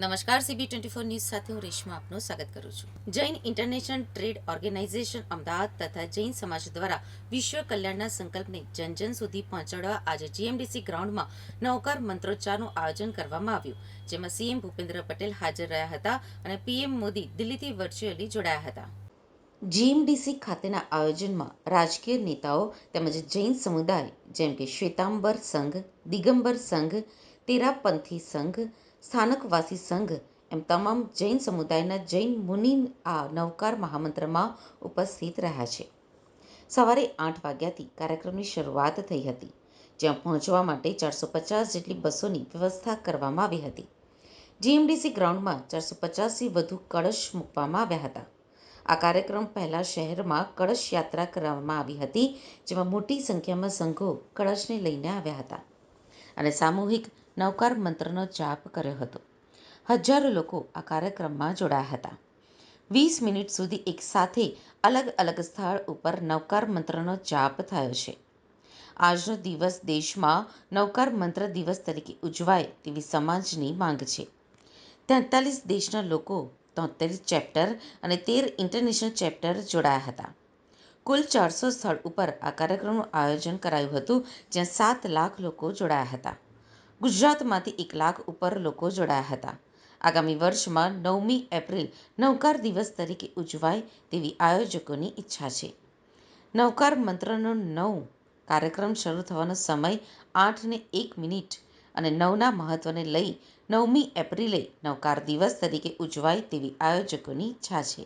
નમસ્કાર CB twenty four news સાથે હું રેશમા આપનું સ્વાગત કરું છું. Jain international trade organisation Ahmedabad તથા જૈન સમાજ દ્વારા વિશ્વ કલ્યાણના સંકલ્પને જન જન સુધી પહોંચાડવા આજે જીએમડીસી ગ્રાઉન્ડમાં નવકાર મંત્રોચ્ચારનું આયોજન કરવામાં આવ્યું, જેમાં સીએમ ભૂપેન્દ્ર પટેલ હાજર રહ્યા હતા અને પીએમ મોદી દિલ્હીથી વર્ચ્યુઅલી જોડાયા હતા. જીએમડીસી ખાતેના આયોજનમાં રાજકીય નેતાઓ તેમજ જૈન સમુદાય, જેમ કે શ્વેતાંબર સંઘ, દિગંબર સંઘ, તેરાપંથી સંઘ સ્થાનકવાસી સંઘ એમ તમામ જૈન સમુદાયના જૈન મુનિ આ નવકાર મહામંત્રમાં ઉપસ્થિત રહ્યા છે. સવારે આઠ વાગ્યાથી કાર્યક્રમની શરૂઆત થઈ હતી, જ્યાં પહોંચવા માટે ચારસો પચાસ જેટલી બસોની વ્યવસ્થા કરવામાં આવી હતી. જીએમડીસી ગ્રાઉન્ડમાં ચારસો પચાસથી વધુ કળશ મૂકવામાં આવ્યા હતા. આ કાર્યક્રમ પહેલાં શહેરમાં કળશ યાત્રા કરવામાં આવી હતી, જેમાં મોટી સંખ્યામાં સંઘો કળશને લઈને આવ્યા હતા. અને સામૂહિક નવકાર મંત્રનો જાપ કર્યો હતો. હજારો લોકો આ કાર્યક્રમમાં જોડાયા હતા. વીસ મિનિટ સુધી એક સાથે અલગ અલગ સ્થળ ઉપર નવકાર મંત્રનો જાપ થયો છે. આજનો દિવસ દેશમાં નવકાર મંત્ર દિવસ તરીકે ઉજવાય તેવી સમાજની માંગ છે. તેતાલીસ દેશના લોકો તોતેર ચેપ્ટર અને તેર ઇન્ટરનેશનલ ચેપ્ટર જોડાયા હતા. કુલ ચારસો સ્થળ ઉપર આ કાર્યક્રમનું આયોજન કરાયું હતું, જ્યાં સાત લાખ લોકો જોડાયા હતા. ગુજરાતમાંથી એક લાખ ઉપર લોકો જોડાયા હતા. આગામી વર્ષમાં નવમી એપ્રિલ નવકાર દિવસ તરીકે ઉજવાય તેવી આયોજકોની ઈચ્છા છે. નવકાર મંત્રનો નવ કાર્યક્રમ શરૂ થવાનો સમય આઠ ને એક મિનિટ અને નવના મહત્વને લઈ નવમી એપ્રિલે નવકાર દિવસ તરીકે ઉજવાય તેવી આયોજકોની ઈચ્છા છે.